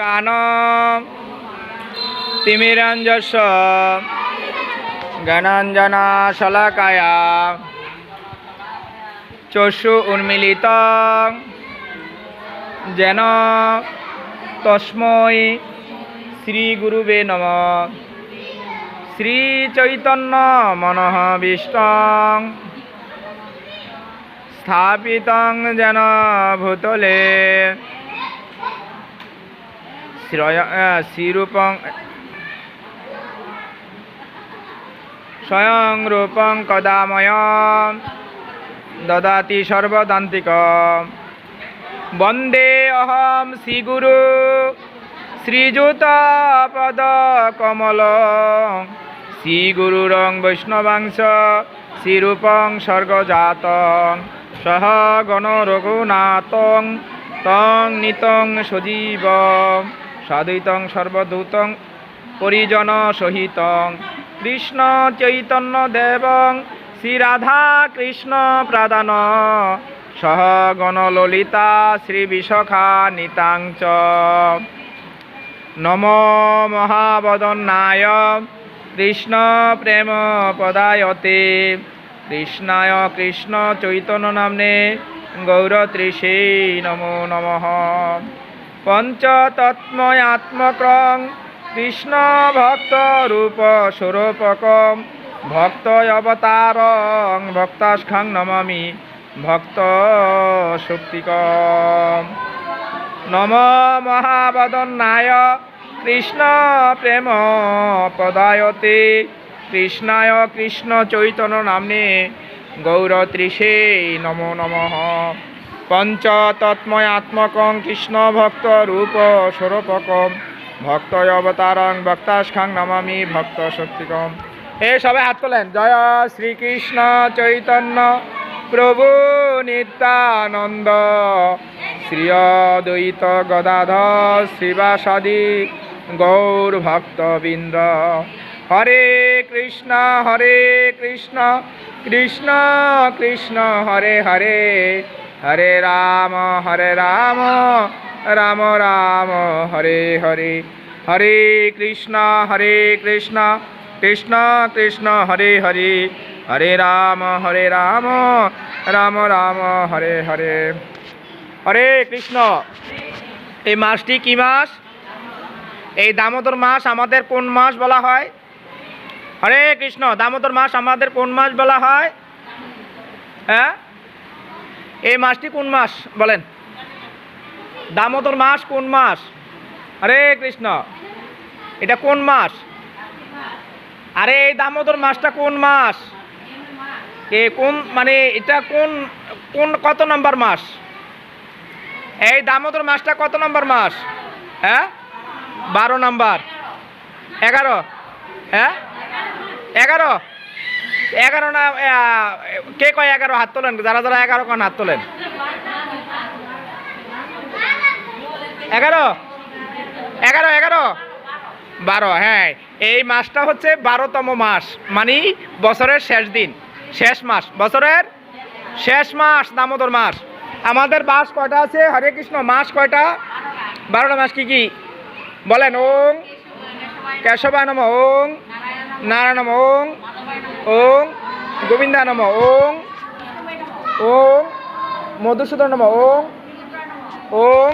গান তিমিরঞ্জস্ব জ্ঞানাঞ্জনা শলাকায়া। চক্ষু উন্মিলিত। যেন তস্মৈ শ্রীগুরুবে নম। শ্রীচৈতন্য মনঃ বিষ্টং স্থাপিতং যেন ভূতলে। স্বয়ং রূপং কদাময় দদাতি সর্বদান্তিক। বন্দে অহম শ্রীগুরু, শ্রীযুত পদ কমল। শ্রীগুরুরং বৈষ্ণবাংশ, শ্রীরূপং স্বর্গজাতং। সহ গণ রঘুনাথং, তং নিতং সজীব। সাদৈতং সর্বদূতং পরিজন সহিতং। কৃষ্ণ চৈতন্য দেবং শ্রীরাধা কৃষ্ণ প্রাদান। সহ শ্রী বিশখা নিতাং নম মহাবদন্নায় কৃষ্ণ প্রেম পদায়তে। কৃষ্ণায় কৃষ্ণ চৈতন্য নামনে গৌরত্রিষে নমো নমঃ। পঞ্চতত্ময়াত্মক্রং কৃষ্ণ ভক্ত রূপ স্বরূপকম ভক্ত অবতারং ভক্তাস্খাং নমামি ভক্ত শক্তিকম নম মহাবদন্নায় কৃষ্ণ প্রেম পদায়তে কৃষ্ণায় কৃষ্ণ চৈতন্য নামনে গৌরত্রিষে নমো নমঃ। পঞ্চতত্ময়াত্মকং কৃষ্ণ ভক্ত রূপ স্বরূপকম। ভক্ত অবতারং ভক্তাস্খাং নমামি ভক্ত শক্তিকম। এ সবাই হাত তোলেন। জয় শ্রীকৃষ্ণ চৈতন্য প্রভু নিত্যানন্দ। শ্রী অদ্বৈত গদাধর শ্রীবাসাদি গৌর ভক্তবৃন্দ। হরে কৃষ্ণ হরে কৃষ্ণ কৃষ্ণ কৃষ্ণ, হরে হরে। হরে রাম হরে রাম রাম রাম, হরে হরে। হরে কৃষ্ণ হরে কৃষ্ণ কৃষ্ণ কৃষ্ণ, হরে হরে। হরে রাম হরে রাম রাম রাম, হরে হরে। হরে কৃষ্ণ, এই মাসটি কি মাস? এই দামোদর মাস আমাদের কোন মাস বলা হয়? হরে কৃষ্ণ, দামোদর মাস আমাদের কোন মাস বলা হয়? হ্যাঁ? এই মাসটি কোন মাস? বলেন। দামোদর মাস কোন মাস? আরে কৃষ্ণ, এটা কোন মাস? আরে এই দামোদর মাসটা কোন মাস? এ কোন মানে এটা কোন কোন কত নম্বর মাস? এই দামোদর মাসটা কত নম্বর মাস? হ্যাঁ? বারো নাম্বার। এগারো। হ্যাঁ? এগারো? এগারো না কে কয় এগারো হাত তোলেন? যারা যারা এগারো কন হাত তোলেন? এগারো? এগারো এগারো? বারো হ্যাঁ। এই মাসটা হচ্ছে বারোতম মাস মানে বছরের শেষ দিন। শেষ মাস, বছরের শেষ মাস, দামোদর মাস। আমাদের মাস কয়টা আছে? হরে কৃষ্ণ, মাস কয়টা? বারোটা মাস কি কি? বলেন, ওং কেশবা নম, ওং নারায়ণ নম, ওং ওং, গোবিন্দা নম, ওং ওং, মধুসূদন নম, ওং ওং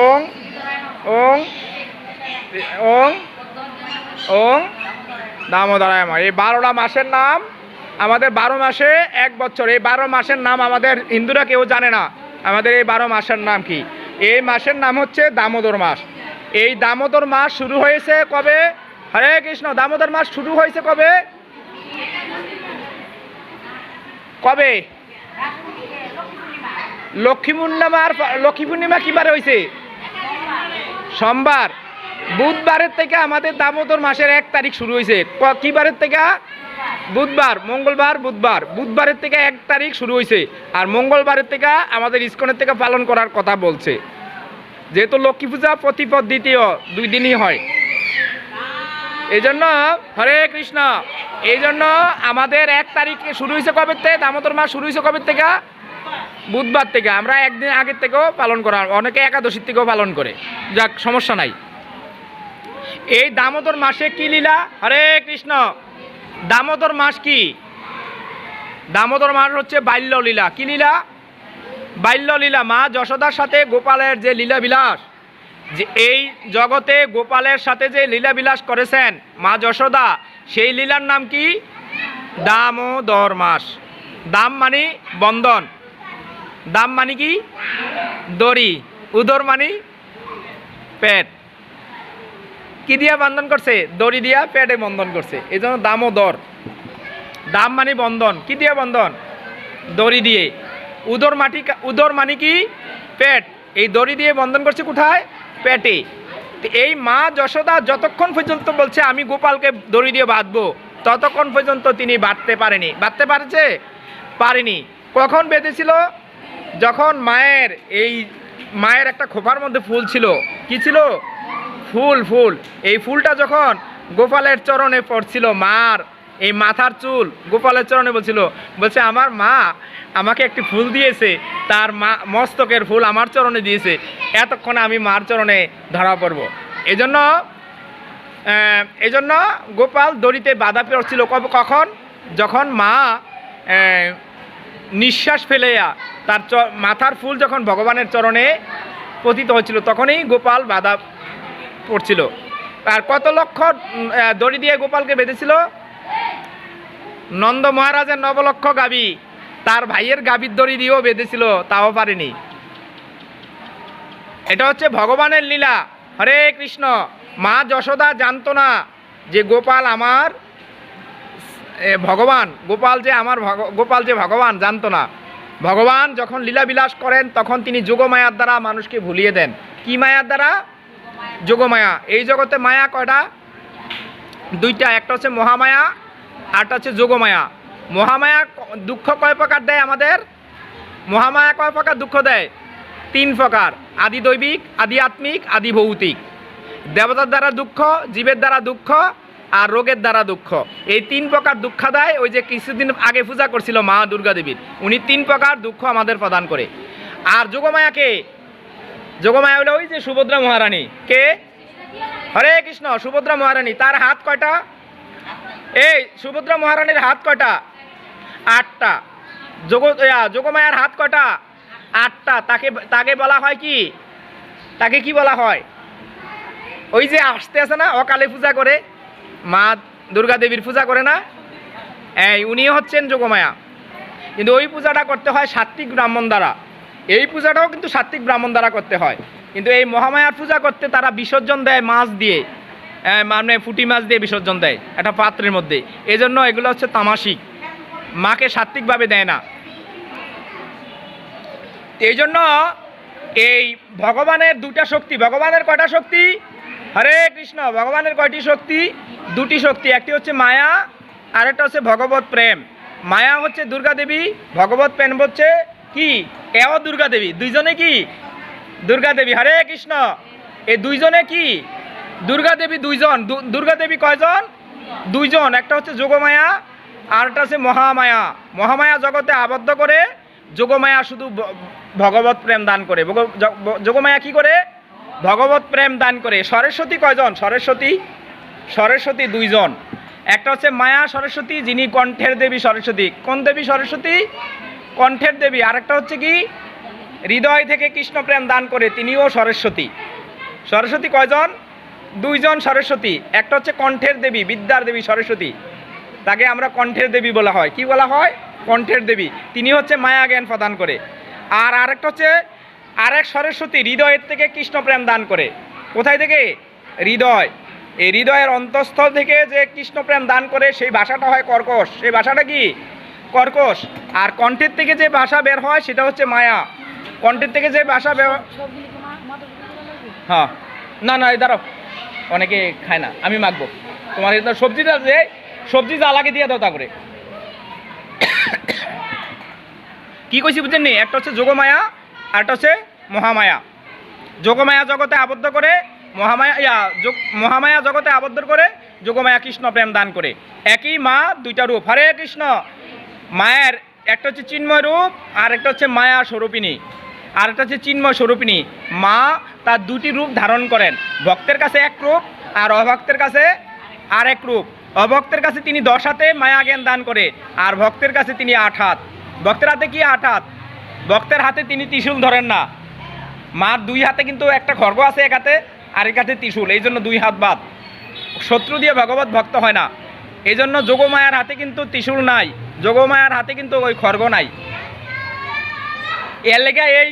ওং ওং ওং ওং দামোদরায় এই বারোটা মাসের নাম আমাদের বারো মাসে এক বছর। এই বারো মাসের নাম আমাদের হিন্দুরা কেউ জানে না। আমাদের এই বারো মাসের নাম কি? এই মাসের নাম হচ্ছে দামোদর মাস। এই দামোদর মাস শুরু হয়েছে কবে? হরে কৃষ্ণ, দামোদর মাস শুরু হয়েছে কবে? কবে? লক্ষ্মী পূর্ণিমার, লক্ষ্মী পূর্ণিমা কিবারে হয়েছে সোমবার। বুধবারের থেকে আমাদের দামোদর মাসের এক তারিখ শুরু হয়েছে ক- কি বারের থেকে? বুধবার, মঙ্গলবার, বুধবার। বুধবারের থেকে এক তারিখ শুরু হয়েছে আর মঙ্গলবারের থেকে আমাদের ইস্কনের থেকে পালন করার কথা বলছে। যেহেতু লক্ষ্মী পূজা প্রতিপদ দ্বিতীয় দুই দিনই হয়। এই জন্য হরে কৃষ্ণ। এই জন্য আমাদের এক তারিখ শুরু হয়েছে কবে থেকে দামোদর মাস শুরু হয়েছে কবে থেকে? বুধবার থেকে। আমরা একদিন আগের থেকেও পালন করা অনেকে একাদশীর থেকেও পালন করে। যাক, সমস্যা নাই। এই দামোদর মাসে কি লীলা? হরে কৃষ্ণ। দামোদর মাস কি? দামোদর মাস হচ্ছে বাল্য লীলা কি লীলা? বাল্য লীলা মা যশোদার সাথে গোপালের যে লীলা বিলাস যে এই জগতে গোপালের সাথে যে লীলা বিলাস করেছেন মা যশোদা, সেই লীলার নাম কি? দামোদর মাস। দাম মানে বন্ধন। দাম মানে কি? দড়ি। উদর মানে পেট। কি দিয়া বন্ধন করছে? দড়ি দিয়া পেটে বন্ধন করছে। এই জন্য দাম ও দর দাম মানে বন্ধন। কি দিয়ে বন্ধন? দড়ি দিয়ে। উদর মাটি উদর মানে কি? পেট। এই দড়ি দিয়ে বন্ধন করছে কোথায়? পেটে। এই মা যশোদা যতক্ষণ পর্যন্ত বলছে, আমি গোপালকে দড়ি দিয়ে বাঁধবো, ততক্ষণ পর্যন্ত তিনি বাঁধতে পারেনি। বাঁধতে পারছে? পারেনি। কখন বেঁধেছিল? যখন মায়ের এই মায়ের একটা খোপার মধ্যে ফুল ছিল। কি ছিল? ফুল ফুল। এই ফুলটা যখন গোপালের চরণে পড়ছিল, মার এই মাথার চুল, গোপালের চরণে বলছিল, বলছে, আমার মা আমাকে একটি ফুল দিয়েছে, তার মা, মস্তকের ফুল আমার চরণে দিয়েছে। এতক্ষণে আমি মার চরণে ধরা পড়ব। এই জন্য এই জন্য গোপাল দড়িতে বাধা পড়ছিল কখন? যখন মা নিঃশ্বাস ফেলেয়া তার মাথার ফুল যখন ভগবানের চরণে পতিত হচ্ছিল তখনই গোপাল বাধা পড়ছিল। আর কত লক্ষ দড়ি দিয়ে গোপালকে বেঁধেছিল? নন্দ মহারাজের নবলক্ষ গাবি। তার ভাইয়ের গাবির দড়ি দিয়েও বেঁধেছিল, তাও পারেনি। এটা হচ্ছে ভগবানের লীলা। হরে কৃষ্ণ। মা যশোদা জানতো না যে গোপাল আমার ভগবান। গোপাল যে আমার গোপাল যে ভগবান জানতো না। ভগবান যখন লীলা বিলাস করেন, তখন তিনি যোগমায়ার দ্বারা মানুষকে ভুলিয়ে দেন। কি মায়ার দ্বারা? যোগমায়া। এই জগতে মায়া কয়টা? দুইটা। একটা হচ্ছে মহামায়া আরটা হচ্ছে যোগমায়া। মহামায়া দুঃখ কয় প্রকার দেয় আমাদের? মহামায়া কয় প্রকার দুঃখ দেয়? তিন প্রকার। আদি দৈবিক, আদি আত্মিক, আদি ভৌতিক। দেবতার দ্বারা দুঃখ, জীবের দ্বারা দুঃখ, আর রোগের দ্বারা দুঃখ। এই তিন প্রকার দুঃখ দেয় ওই যে কিছুদিন আগে পূজা করছিল মা দুর্গা দেবীর। উনি তিন প্রকার দুঃখ আমাদের প্রদান করে। আর যোগমায়াকে যোগমায়া হলো ওই যে সুভদ্রা মহারানী। কে? হরে কৃষ্ণ, সুভদ্রা মহারানী। তার হাত কয়টা? এই সুভদ্রা মহারানীর হাত কয়টা? আটটা। যোগ যোগমায়ার হাত কটা? আটটা। তাকে তাকে বলা হয় কি? তাকে কি বলা হয়? ওই যে আসতে আছে না, অকালে পূজা করে, মা দুর্গা দেবীর পূজা করে না? এই উনি হচ্ছেন যোগমায়া। কিন্তু ওই পূজাটা করতে হয় সাত্বিক ব্রাহ্মণ দ্বারা। এই পূজাটাও কিন্তু সাত্বিক ব্রাহ্মণ দ্বারা করতে হয়। কিন্তু এই মহামায়ার পূজা করতে তারা বিসর্জন দেয় মাছ দিয়ে। মানে ফুটি মাছ দিয়ে বিসর্জন দেয়, একটা পাত্রের মধ্যে। এই জন্য এগুলো হচ্ছে তামাসিক মাকে সাত্বিকভাবে দেয় না। এই জন্য এই ভগবানের দুটা শক্তি, ভগবানের কয়টা শক্তি? হরে কৃষ্ণ, ভগবানের কয়টি শক্তি? দুটি শক্তি, একটি হচ্ছে মায়া, আরেকটা হচ্ছে ভগবত প্রেম। মায়া হচ্ছে দুর্গা দেবী ভগবত প্রেম হচ্ছে কি? এও দুর্গা দেবী। দুইজনে কি? দুর্গা দেবী। হরে কৃষ্ণ। এই দুইজনে কি? দুর্গা দেবী দুইজন। দুর্গা দেবী কয়জন? দুইজন। একটা হচ্ছে যোগমায়া আর একটা হচ্ছে মহামায়া। মহামায়া জগতে আবদ্ধ করে যোগমায়া শুধু ভগবত প্রেম দান করে। যোগমায়া কি করে? ভগবত প্রেম দান করে। সরস্বতী কয়জন? সরস্বতী সরস্বতী দুইজন। একটা হচ্ছে মায়া সরস্বতী, যিনি কণ্ঠের দেবী সরস্বতী। কোন দেবী সরস্বতী? কণ্ঠের দেবী। আরেকটা হচ্ছে কি? হৃদয় থেকে কৃষ্ণ প্রেম দান করে, তিনিও সরস্বতী। সরস্বতী কয়জন? দুইজন সরস্বতী। একটা হচ্ছে কণ্ঠের দেবী, বিদ্যার দেবী সরস্বতী। তাকে আমরা কণ্ঠের দেবী বলা হয়। কি বলা হয়? কণ্ঠের দেবী। তিনি হচ্ছে মায়া জ্ঞান প্রদান করে। আর আরেকটা হচ্ছে, আরেক সরস্বতী হৃদয়ের থেকে কৃষ্ণপ্রেম দান করে। কোথায় থেকে? হৃদয়। এই হৃদয়ের অন্তঃস্থল থেকে যে কৃষ্ণপ্রেম দান করে, সেই ভাষাটা হয় কর্কশ। সেই ভাষাটা কি? কর্কশ। আর কণ্ঠের থেকে যে ভাষা বের হয়, সেটা হচ্ছে মায়া। কণ্ঠের থেকে যে ভাষা বের হ্যাঁ না না দাঁড়াও। অনেকে খায় না। আমি মাখবো। তোমার সবজিটা যে সবজি জ্বালাকে দিয়ে দাও তা করে কি কইছি বুঝছেন নি? একটা হচ্ছে যোগমায়া, আর একটা হচ্ছে মহামায়া। যোগমায়া জগতে আবদ্ধ করে, মহামায়া, ইয়া মহামায়া জগতে আবদ্ধ করে, যোগমায়া কৃষ্ণ প্রেম দান করে। একই মা, দুইটা রূপ। হরে কৃষ্ণ। মায়ের, একটা হচ্ছে চিন্ময় রূপ, আর একটা হচ্ছে মায়া স্বরূপিণী। আর একটা হচ্ছে চিন্ময় স্বরূপিণী। মা তার দুটি রূপ ধারণ করেন। ভক্তের কাছে এক রূপ, আর অভক্তের কাছে আর এক রূপ। অভক্তের কাছে তিনি দশ হাতে মায়া জ্ঞান দান করে, আর ভক্তের কাছে তিনি আট হাত। ভক্তের হাতে কি আট হাত? ভক্তের হাতে তিনি ত্রিশূল ধরেন না। মার দুই হাতে কিন্তু একটা খর্গ আছে এক হাতে আর এক হাতে ত্রিশূল। এই জন্য দুই হাত বাদ। শত্রু দিয়ে ভগবত ভক্ত হয় না। এই জন্য যোগমায়ার হাতে কিন্তু ত্রিশূল নাই। যোগমায়ার হাতে কিন্তু ওই খর্গ নাই। এর লেগে এই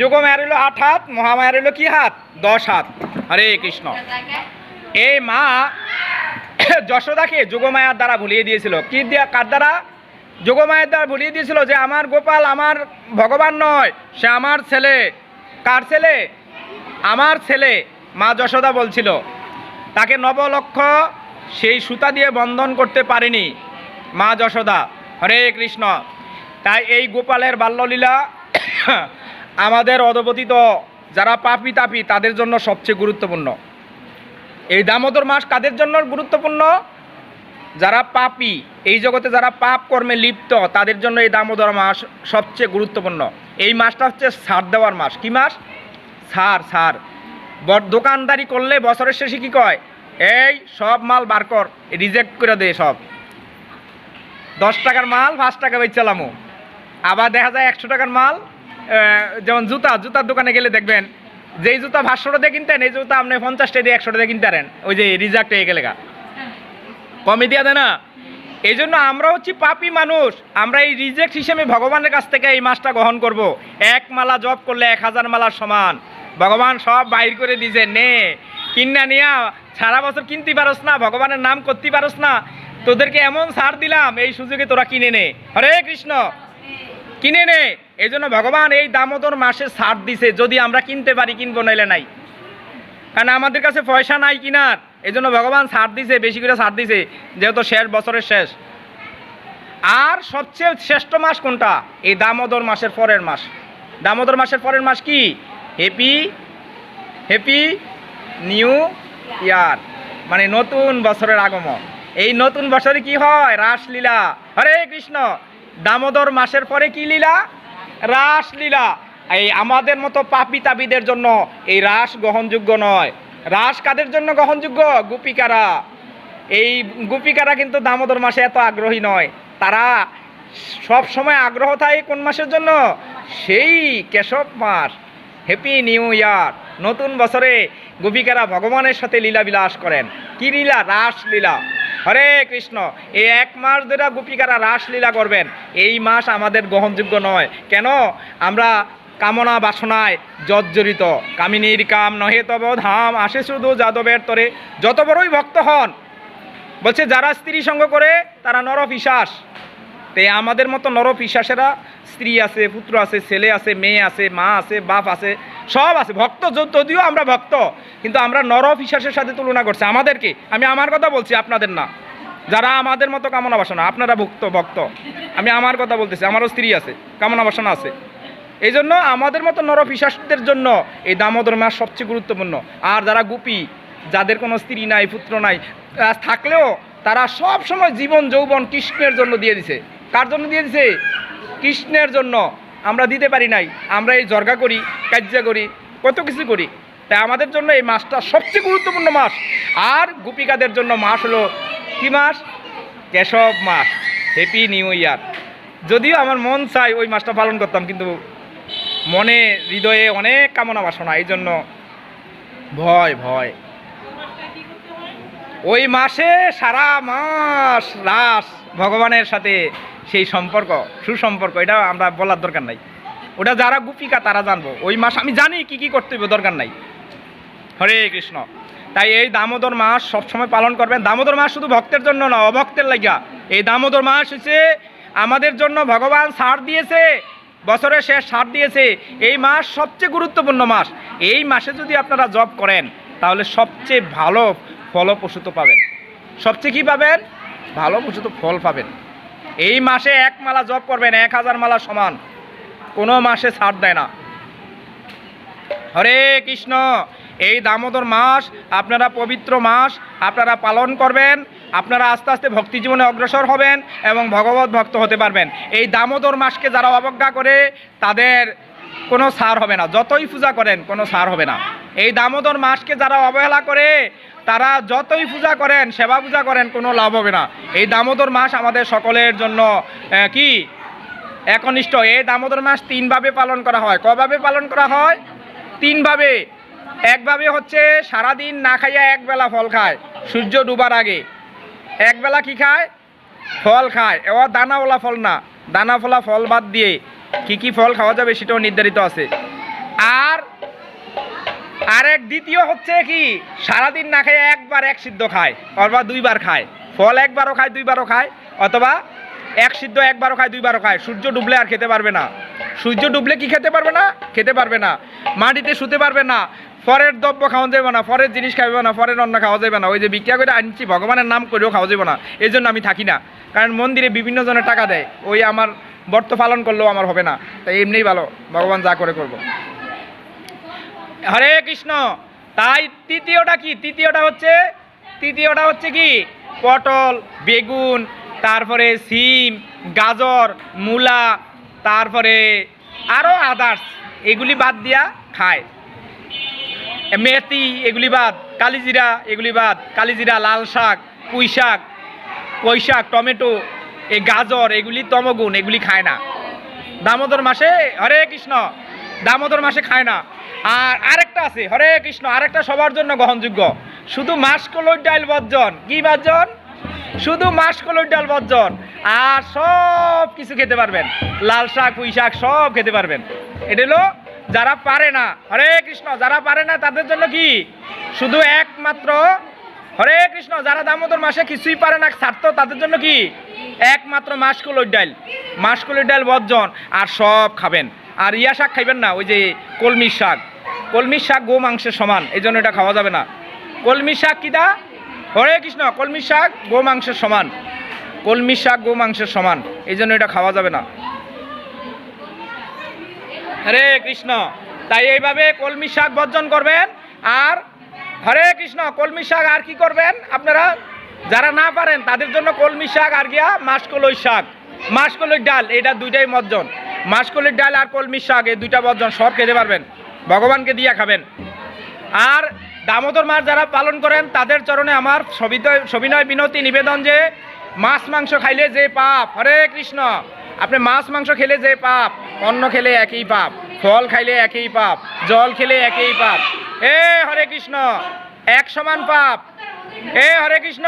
যোগমায়ার হলো আট হাত, মহামায়ার হলো কি হাত? দশ হাত। হরে কৃষ্ণ। এই মা যশোদাকে যোগমায়ার দ্বারা ভুলিয়ে দিয়েছিল। কি দিয়া, কার দ্বারা? যোগমায়ের দ্বারা ভুলিয়ে দিয়েছিল যে, আমার গোপাল আমার ভগবান নয়, সে আমার ছেলে। কার ছেলে? আমার ছেলে, মা যশোদা বলছিল। তাকে নবলক্ষ সেই সুতা দিয়ে বন্ধন করতে পারেনি মা যশোদা। হরে কৃষ্ণ। তাই এই গোপালের বাল্যলীলা আমাদের অধপতিত, যারা পাপি তাপি, তাদের জন্য সবচেয়ে গুরুত্বপূর্ণ। এই দামোদর মাস কাদের জন্য গুরুত্বপূর্ণ? যারা পাপি, এই জগতে যারা পাপ কর্মে লিপ্ত, তাদের জন্য এই দামোদর মাস সবচেয়ে গুরুত্বপূর্ণ। এই মাসটা হচ্ছে ছাড় দেওয়ার মাস। কি মাস? ছাড় বর দোকানদারি করলে বছরের শেষে কি কয়? এই সব মাল বার কর, রিজেক্ট করে দে সব। দশ টাকার মাল, পাঁচ টাকা বেচালামো আবার দেখা যায় একশো টাকার মাল যেমন জুতা, জুতার দোকানে গেলে দেখবেন যেই জুতা পাঁচশো টাকা কিনতেন, এই জুতা আপনি পঞ্চাশ টাকা দিয়ে একশো টাকা দিয়ে কিনতে পারেন। ওই যে রিজাক্ট হয়ে গেলে গা কমে দিয়া দেয় না এই জন্য আমরা হচ্ছি পাপি মানুষ। আমরা এই রিজেক্ট হিসেবে ভগবানের কাছ থেকে এই মাসটা গ্রহণ করব। এক মালা জব করলে এক হাজার মালার সমান। ভগবান সব বাইর করে দিছে, নে। কিনা নিয়া সারা বছর কিনতে পারস না, ভগবানের নাম করতে পারস না। তোদেরকে এমন ছাড় দিলাম, এই সুযোগে তোরা কিনে নে। হরে কৃষ্ণ। কিনে নে। এই জন্য ভগবান এই দামোদর মাসে ছাড় দিছে, যদি আমরা কিনতে পারি, কিনবো, নইলে নাই। কারণ আমাদের কাছে পয়সা নাই কিনার এই জন্য ভগবান ছাড় দিছে, বেশি করে ছাড় দিছে, যেহেতু শেষ, বছরের শেষ। আর সবচেয়ে শ্রেষ্ঠ মাস কোনটা? এই দামোদর মাসের পরের মাস। দামোদর মাসের পরের মাস কি? হ্যাপি হ্যাপি নিউ ইয়ার মানে নতুন বছরের আগমন। এই নতুন বছরে কি হয়? রাসলীলা। হরে কৃষ্ণ। দামোদর মাসের পরে কি লীলা? রাসলীলা। এই আমাদের মতো পাপি তাপিদের জন্য এই রাস গ্রহণযোগ্য নয়। রাস কাদের জন্য গ্রহণযোগ্য? গোপিকারা। এই গোপিকারা কিন্তু দামোদর মাসে এত আগ্রহী নয়। তারা সব সময় আগ্রহ থাকে কোন মাসের জন্য? সেই কেশব মাস। হ্যাপি নিউ ইয়ার নতুন বছরে গোপিকারা ভগবানের সাথে লীলা বিলাস করেন। কি লীলা? রাস লীলা হরে কৃষ্ণ। এই এক মাস ধরে গোপিকারা রাসলীলা করবেন। এই মাস আমাদের গ্রহণযোগ্য নয়। কেন? আমরা কামনা বাসনায় জর্জরিত। কামিনীর কাম নহে তব ধাম। আসে শুধু যাদবের তরে। যত বড়ই ভক্ত হন, বলছে, যারা স্ত্রী সঙ্গ করে, তারা নরপিশাস। তে আমাদের মতো নরপিশাসেরা স্ত্রী আছে, পুত্র আছে, ছেলে আছে, মেয়ে আছে, মা আছে, বাপ আছে, সব আছে। ভক্ত যদিও আমরা ভক্ত, কিন্তু আমরা নরপিশাসের সাথে তুলনা করছি। আমাদেরকে, আমি আমার কথা বলছি, আপনাদের না। যারা আমাদের মতো কামনা বাসনা, আপনারা ভক্ত ভক্ত। আমি আমার কথা বলতেছি, আমারও স্ত্রী আছে, কামনা বাসনা আছে। এই জন্য আমাদের মতো নরপিশাসদের জন্য এই দামোদর মাস সবচেয়ে গুরুত্বপূর্ণ। আর যারা গুপি, যাদের কোনো স্ত্রী নাই, পুত্র নাই থাকলেও তারা সব সময় জীবন, যৌবন, কৃষ্ণের জন্য দিয়ে দিছে। কার জন্য দিয়ে দিছে? কৃষ্ণের জন্য আমরা দিতে পারি নাই। আমরা এই জর্গা করি কার্য করি, কত কিছু করি। তাই আমাদের জন্য এই মাসটা সবচেয়ে গুরুত্বপূর্ণ মাস। আর গোপিকাদের জন্য মাস হলো কি মাস? কেশব মাস। হ্যাপি নিউ ইয়ার যদিও আমার মন চাই ওই মাসটা পালন করতাম, কিন্তু মনে, হৃদয়ে অনেক কামনা বাসনা এই জন্য ভয় ভয়। ওই মাসে সারা মাস রাস ভগবানের সাথে সেই সম্পর্ক, সুসম্পর্ক, এটা আমরা বলার দরকার নাই। ওটা যারা গুপিকা, তারা জানব। ওই মাস আমি জানি কি কি করতে হবে দরকার নাই। হরে কৃষ্ণ। তাই এই দামোদর মাস সবসময় পালন করবেন। দামোদর মাস শুধু ভক্তের জন্য না অভক্তের লাগিয়া। এই দামোদর মাস হচ্ছে আমাদের জন্য ভগবান ছাড় দিয়েছে বছরের শেষ ছাড় দিয়েছে। এই মাস সবচেয়ে গুরুত্বপূর্ণ মাস। এই মাসে যদি আপনারা জব করেন তাহলে সবচেয়ে ভালো ফলপ্রসূত পাবেন। সবচেয়ে কি পাবেন? ভালো প্রসূত ফল পাবেন। এই মাসে এক মালা জব করবেন, এক হাজার মালা সমান। কোনো মাসে ছাড় দেয় না। হরে কৃষ্ণ, এই দামোদর মাস আপনারা পবিত্র মাস, আপনারা পালন করবেন, আপনারা আস্তে আস্তে ভক্তি জীবনে অগ্রসর হবেন এবং ভগবত ভক্ত হতে পারবেন। এই দামোদর মাসকে যারা অবজ্ঞা করে, তাদের কোনো সার হবে না। যতই পূজা করেন, কোনো সার হবে না। এই দামোদর মাসকে যারা অবহেলা করে, তারা যতই পূজা করেন, সেবা পূজা করেন, কোনো লাভ হবে না। এই দামোদর মাস আমাদের সকলের জন্য কি? একনিষ্ঠ। এই দামোদর মাস তিনভাবে পালন করা হয়। কভাবে পালন করা হয়? তিনভাবে। একভাবে হচ্ছে সারাদিন না খাইয়া একবেলা ফল খায়। সূর্য ডুবার আগে। একবেলা কি খায়? ফল খায়। এবার দানাওয়ালা ফল না। দানা ফলা ফল বাদ দিয়ে কি কি ফল খাওয়া যাবে সেটাও নির্ধারিত আছে। আর আরেক দ্বিতীয় হচ্ছে কি, সারাদিন না খেয়ে একবার এক সিদ্ধ খায়, অথবা দুইবার খায়। ফল একবারও খায়, দুইবারও খায়, অথবা এক সিদ্ধ একবারও খায়, দুইবারও খায়। সূর্য ডুবলে আর খেতে পারবে না। সূর্য ডুবলে কি খেতে পারবে না? খেতে পারবে না। মাটিতে শুতে পারবে না। ফরের দ্রব্য খাওয়া যাবে না, ফরের জিনিস খাওয়া না, ফরের অন্ন খাওয়া যাবে না। ওই যে ভিক্ষা করে আনছি, ভগবানের নাম করেও খাওয়া যাবে না। এই জন্য আমি থাকি না। কারণ মন্দিরে বিভিন্ন জনের টাকা দেয়। ওই আমার বর্ত পালন করলেও আমার হবে না। তাই এমনিই ভালো, ভগবান যা করে করব। হরে কৃষ্ণ। তাই তৃতীয়টা কি? তৃতীয়টা হচ্ছে তৃতীয়টা হচ্ছে কি? পটল, বেগুন, তারপরে সিম, গাজর, মূলা, তারপরে আরও আদার্স এগুলি বাদ দিয়া খায়। মেথি, এগুলি বাদ। কালিজিরা, এগুলি বাদ। কালিজিরা, লাল শাক, পুঁই শাক কই শাক, টমেটো এই গাজর, এগুলি তমগুণ, এগুলি খায় না। দামোদর মাসে, হরে কৃষ্ণ, দামোদর মাসে খায় না। আর আরেকটা আছে, হরে কৃষ্ণ, আরেকটা সবার জন্য গ্রহণযোগ্য। শুধু মাসকলই ডাল বর্জন কি বর্জন শুধু মাসকলই ডাল বর্জন আর সব কিছু খেতে পারবেন। লাল শাক, পুঁই শাক, সব খেতে পারবেন। এটা হলো যারা পারে না, হরে কৃষ্ণ, যারা পারে না, তাদের জন্য কি? শুধু একমাত্র, হরে কৃষ্ণ, যারা দামোদর মাসে কিছুই পারে না ছাড়তো তাদের জন্য কি? একমাত্র মাসকলই ডাল। মাসকলই ডাল বর্জন আর সব খাবেন। আর ইয়া শাক খাইবেন না, ওই যে কলমির শাক। কলমির শাক গো মাংসের সমান, এই জন্য এটা খাওয়া যাবে না। কলমি শাক কিদা হরে কৃষ্ণ কলমির শাক গো মাংসের সমান। কলমির শাক গো মাংসের সমান, এই জন্য এটা খাওয়া যাবে না। হরে কৃষ্ণ, তাই এইভাবে কলমি শাক বর্জন করবেন, আর হরে কৃষ্ণ, কলমি শাক আর কি করবেন আপনারা? যারা না পারেন, তাদের জন্য কলমি শাক আর গিয়া মাসকলই শাক। মাসকলই ডাল, এটা দুইটাই বর্জন। মাসকলির ডাল আর কলমি শাক, এই দুইটা বর্জন, সব খেতে পারবেন। ভগবানকে দিয়া খাবেন। আর দামোদর মাস যারা পালন করেন, তাদের চরণে আমার সবিনয় বিনতি নিবেদন যে, মাছ মাংস খাইলে যে পাপ, হরে কৃষ্ণ, আপনি মাছ মাংস খেলে যে পাপ, অন্ন খেলে একই পাপ, ফল খাইলে একই পাপ, জল খেলে একই পাপ। এ হরে কৃষ্ণ, এক সমান পাপ। এ হরে কৃষ্ণ,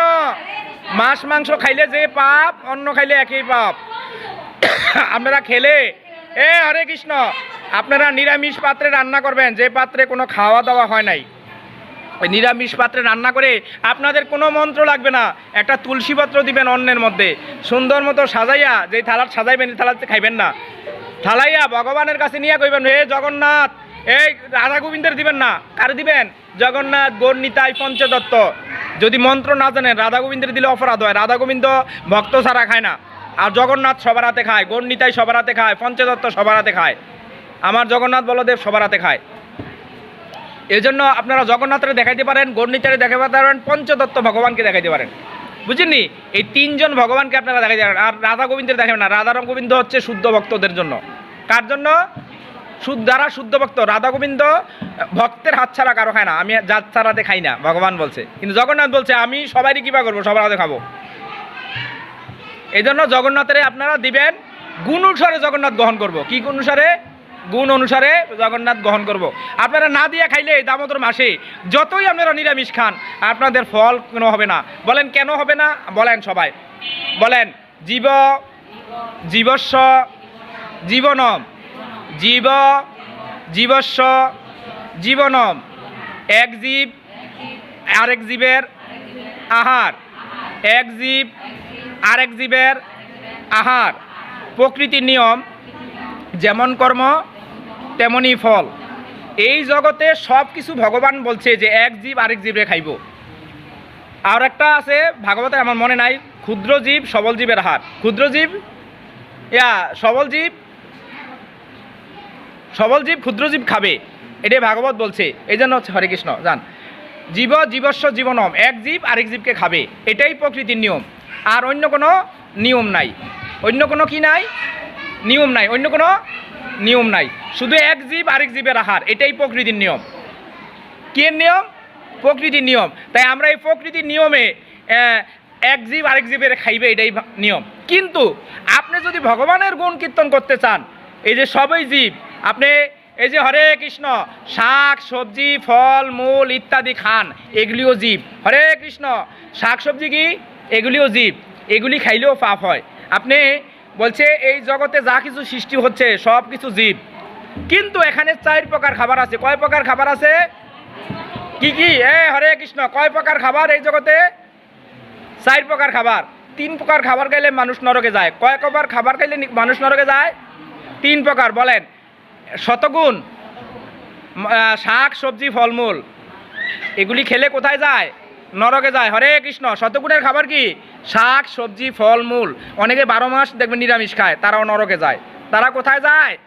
মাছ মাংস খাইলে যে পাপ, অন্ন খাইলে একই পাপ। আপনারা খেলে এ, হরে কৃষ্ণ। আপনারা নিরামিষ পাত্রে রান্না করবেন, যে পাত্রে কোনো খাওয়া দাওয়া হয় নাই। নিরামিষ পাত্রে রান্না করে আপনাদের কোনো মন্ত্র লাগবে না। একটা তুলসী পাত্র দিবেন অন্যের মধ্যে। সুন্দর মতো সাজাইয়া, যেই থালার সাজাইবেন থালাতে খাইবেন না। থালাইয়া ভগবানের কাছে নিয়ে কইবেন, হে জগন্নাথ, এই রাধা গোবিন্দের দিবেন না। কারে দিবেন? জগন্নাথ গৌরনিতাই পঞ্চদত্ত। যদি মন্ত্র না জানেন, রাধা গোবিন্দের দিলে অপরাধ হয়। রাধা গোবিন্দ ভক্ত ছাড়া খায় না। আর জগন্নাথ সবার হাতে খায় গৌরনিতাই সবার হাতে খায়, পঞ্চদত্ত সবার হাতে খায়, আমার জগন্নাথ বলদেব সবার হাতে খায়। এই জন্য আপনারা জগন্নাথরে দেখাইতে পারেন গণিতারে দেখাতে পারেন, পঞ্চদত্ত ভগবানকে দেখাইতে পারেন। বুঝেননি? এই তিনজন ভগবানকে আপনারা দেখাইতে পারেন। আর রাধা গোবিন্দের দেখাবেন না, রাধা রাম গোবিন্দ হচ্ছে শুদ্ধ ভক্তদের জন্য। কার জন্য? যারা শুদ্ধ ভক্ত, রাধা গোবিন্দ ভক্তের হাত ছাড়া কারও খায় না। আমি যার ছাড়াতে খাই না, ভগবান বলছে। কিন্তু জগন্নাথ বলছে, আমি সবারই কৃপা করব, সবার হাতে খাব। এই জন্য জগন্নাথের আপনারা দিবেন গুণ অনুসারে জগন্নাথ গ্রহণ করব। কি অনুসারে? গুণ অনুসারে জগন্নাথ গ্রহণ করব। আপনারা না দিয়ে খাইলে দামোদর মাসে যতই আপনারা নিরামিষ খান, আপনাদের ফল কোনো হবে না। বলেন, কেন হবে না? বলেন সবাই। বলেন, জীব, জীবস্ব, জীবনম। জীব, জীবস্ব, জীবনম। এক জীব, আরেক জীবের আহার। এক জীব আরেক জীবের আহার। প্রকৃতির নিয়ম, যেমন কর্ম তেমনই ফল। এই জগতে সব কিছু ভগবান বলছে যে এক জীব আরেক জীবরে খাইব। আর একটা আছে, ভাগবতে আমার মনে নাই, ক্ষুদ্র জীব, সবল জীবের হার ক্ষুদ্র জীব? ইয়া, সবল জীব? সবল জীব, ক্ষুদ্র জীব খাবে। এটাই ভাগবত বলছে। এই জন্য হচ্ছে হরে কৃষ্ণ, জান। জীব, জীবস্ব, জীবনম। এক জীব আরেক জীবকে খাবে। এটাই প্রকৃতির নিয়ম। আর অন্য কোনো নিয়ম নাই। অন্য কোনো কি নাই? নিয়ম নাই। অন্য কোনো নিয়ম নাই। শুধু এক জীব আরেক জীবের আহার, এটাই প্রকৃতির নিয়ম। কে নিয়ম? প্রকৃতির নিয়ম। তাই আমরা এই প্রকৃতির নিয়মে এক জীব আরেক জীবের খাইবে, এটাই নিয়ম। কিন্তু আপনি যদি ভগবানের গুণ কীর্তন করতে চান, এই যে সবই জীব, আপনি এই যে হরে কৃষ্ণ, শাক, সবজি, ফল, মূল ইত্যাদি খান, এগুলিও জীব। হরে কৃষ্ণ, শাক, সবজি কি? এগুলিও জীব, এগুলি খাইলেও পাপ হয়। আপনি বলছে, এই জগতে যা কিছু সৃষ্টি হচ্ছে, সব কিছু জীব। কিন্তু এখানে চার প্রকার খাবার আছে। কয় প্রকার খাবার আছে? কি কি? এ, হরে কৃষ্ণ, কয় প্রকার খাবার এই জগতে? চার প্রকার খাবার। তিন প্রকার খাবার খাইলে মানুষ নরকে যায়। কয় প্রকার খাবার খাইলে মানুষ নরকে যায়? তিন প্রকার, বলেন। শতগুণ শাক, সবজি, ফলমূল। এগুলি খেলে কোথায় যায়? নরকে যায়। হরে কৃষ্ণ, শতগুণের খাবার কি? শাক, সবজি ফলমূল অনেকে বারো মাস দেখবেন নিরামিষ খায়, তারাও নরকে যায়। তারা কোথায় যায়?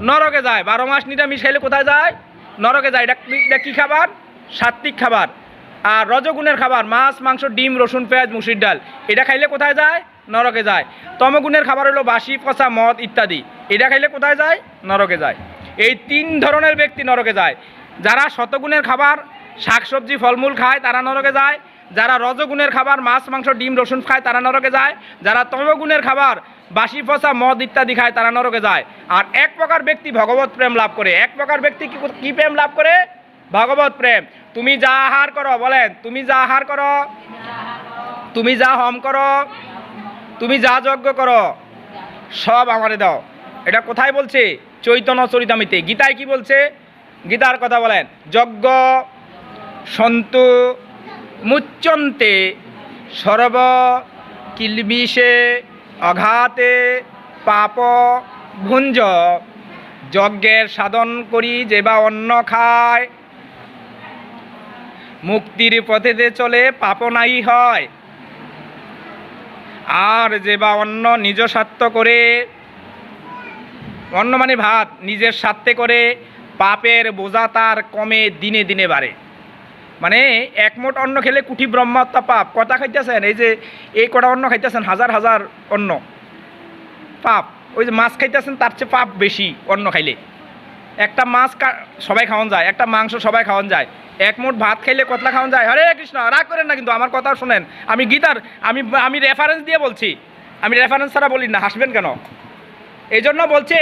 নরকে যায়। বারো মাস নিরামিষ খাইলে কোথায় যায়? নরকে যায়। এটা কি- এটা কী খাবার? সাত্বিক খাবার। আর রজগুণের খাবার, মাছ, মাংস, ডিম, রসুন, পেঁয়াজ মুসুর ডাল, এটা খাইলে কোথায় যায়? নরকে যায়। তমগুণের খাবার হলো বাসি পচা, মদ ইত্যাদি। এটা খাইলে কোথায় যায়? নরকে যায়। এই তিন ধরনের ব্যক্তি নরকে যায়। যারা শতগুণের খাবার শাকসবজি, ফলমূল খায়, তারা নরকে যায়। যারা রজগুণের খাবার, মাছ, মাংস, ডিম, রসুন খায়, তারা নরকে যায়। যারা তমগুণের খাবার, বাসি পচা মদ ইত্যাদি খায়, তারা নরকে যায়। আর এক প্রকার ব্যক্তি ভগবত প্রেম লাভ করে। এক প্রকার ব্যক্তি কি প্রেম লাভ করে? ভগবত প্রেম। তুমি যা আহার করো, বলেন, তুমি যা আহার করো, তুমি যা হম করো, তুমি যা যজ্ঞ করো, সব আমারে দাও। এটা কোথায় বলছে? চৈতন্য চরিতামিতে। গীতায় কি বলছে? গীতার কথা বলেন, যজ্ঞ সন্তু মুচ্চন্তে, সর্ব কিলবিষে অঘাতে, পাপ ভুঞ্জ। যজ্ঞের সাধন করি যে বা অন্ন খায়। মুক্তির পথেতে চলে পাপ নাই হয়। আর যে বা অন্য নিজ স্বার্থ করে অন্য মানে ভাত, নিজের স্বার্থে করে, পাপের বোঝা তার কমে দিনে দিনে বাড়ে। মানে এক মোট অন্ন খেলে কুঠি ব্রহ্মত্তা পাপ। কটা খাইতেছেন, এই যে এই কটা অন্ন খাইতেছেন, হাজার হাজার অন্ন। পাপ। ওই যে মাছ খাইতেছেন, তার চেয়ে পাপ বেশি অন্ন খাইলে। একটা মাছ সবাই খাওয়ান যায়, একটা মাংস সবাই খাওয়ান যায়। এক ভাত খাইলে কতলা খাওয়ান যায়? হরে কৃষ্ণ, রাগ করেন না কিন্তু, আমার কথা শোনেন। আমি গীতার, আমি আমি রেফারেন্স দিয়ে বলছি। আমি রেফারেন্স ছাড়া বলি না, হাসবেন কেন? এই জন্য বলছে,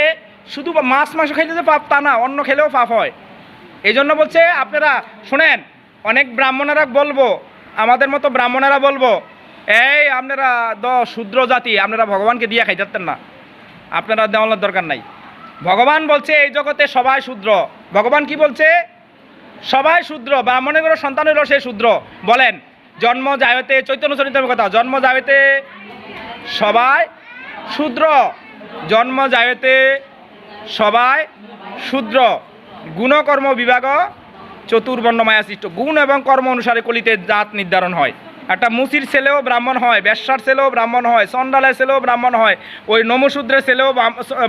শুধু মাছ মাংস খাইলে যে পাপ তা না অন্য খেলেও পাপ হয়। এই জন্য বলছে, আপনারা শোনেন অনেক ব্রাহ্মণেরা বলব, আমাদের মতো ব্রাহ্মণেরা বলব, এই আপনারা দ শূদ্র জাতি, আপনারা ভগবানকে দিয়ে খাইতেন না। আপনারা দেওয়ানোর দরকার নাই। ভগবান বলছে, এই জগতে সবাই শূদ্র। ভগবান কি বলছে? সবাই শূদ্র, ব্রাহ্মণের সন্তান হলো সে শূদ্র। বলেন, জন্ম যায়তে চৈতন্য চরিত্রের কথা, জন্ম যায়তে সবাই শূদ্র। জন্ম যায়তে সবাই শূদ্র। গুণকর্ম বিভাগ চতুর্বর্ণ মায়া সৃষ্ট। গুণ এবং কর্ম অনুসারে কলিতে জাত নির্ধারণ হয়। একটা মুসির ছেলেও ব্রাহ্মণ হয়, বেশ্যার ছেলেও ব্রাহ্মণ হয়, চণ্ডালের ছেলেও ব্রাহ্মণ হয়, ওই নমশূদ্রের ছেলেও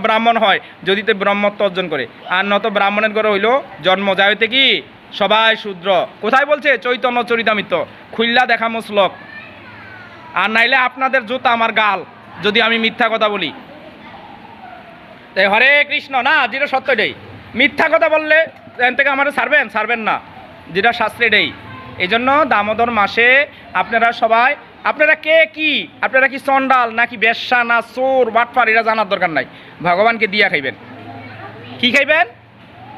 ব্রাহ্মণ হয়, যদি তে ব্রহ্মত্ব অর্জন করে। আর নত ব্রাহ্মণের ঘরে হইল জন্ম যাইতে কি? সবাই শূদ্র। কোথায় বলছে? চৈতন্য চরিতামিত্র খুল্লা দেখা মুসলক। আর নাইলে আপনাদের জুতা আমার গাল, যদি আমি মিথ্যা কথা বলি। হরে কৃষ্ণ, না যেটা সত্য এটাই মিথ্যা কথা বললে, এখান থেকে আমার ছাড়বেন? ছাড়বেন না। যেটা শাস্ত্রে এটাই এই জন্য দামোদর মাসে আপনারা সবাই, আপনারা কে কি? আপনারা কি চন্ডাল নাকি বেশ্যা না চোর বাটফার এটা জানার দরকার নাই। ভগবানকে দিয়া খাইবেন। কি খাইবেন?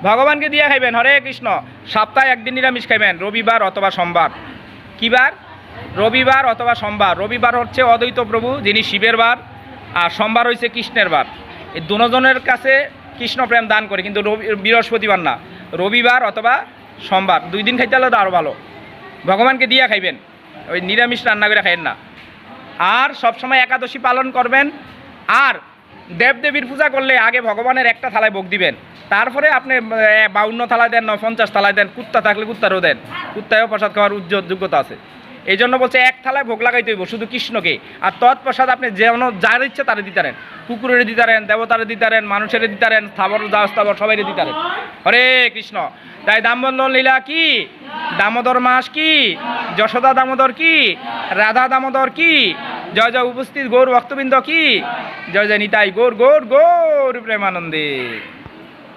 ভগবানকে দিয়া খাইবেন। হরে কৃষ্ণ। সপ্তাহে একদিন নিরামিষ খাইবেন, রবিবার অথবা সোমবার। কি বার রবিবার অথবা সোমবার। রবিবার হচ্ছে অদ্বৈত প্রভু, যিনি শিবের বার, আর সোমবার হচ্ছে কৃষ্ণের বার। এই দুজনের কাছে কৃষ্ণ প্রেম দান করে, কিন্তু বৃহস্পতিবার না। রবিবার অথবা সোমবার, দুই দিন খাইতে হলে তো আরও ভালো। ভগবানকে দিয়া খাইবেন, ওই নিরামিষ রান্না করে খাইবেন না। আর সবসময় একাদশী পালন করবেন, আর দেবদেবীর পূজা করলে আগে ভগবানের একটা থালায় ভোগ দিবেন। তারপরে আপনি বাউন্ন থালায় দেন, নয়, পঞ্চাশ থালায় দেন, কুত্তা থাকলে কুত্তারও দেন। কুত্তায়ও প্রসাদ খাওয়ার উজ্জ্বল যোগ্যতা আছে। এই জন্য বলছে এক থালায় ভোগ লাগাইতে হইব, শুধু কৃষ্ণকে। আর তৎপ্রসাদ আপনি যেন যার ইচ্ছে তারে দিতারেন কুকুরের দিতারেন দেবতারে দিতারেন মানুষের দিতারেন স্থাবর যা স্থাবর সবাই দিতারেন হরে কৃষ্ণ। তাই দামবন্ধন লীলা কি? দামোদর মাস কি? যশোদা দামোদর কি? রাধা দামোদর কি? জয় জয় উপস্থিত গৌর ভক্তবৃন্দ কি? জয় জয় নিতাই গৌর গৌর গৌর প্রেমানন্দে।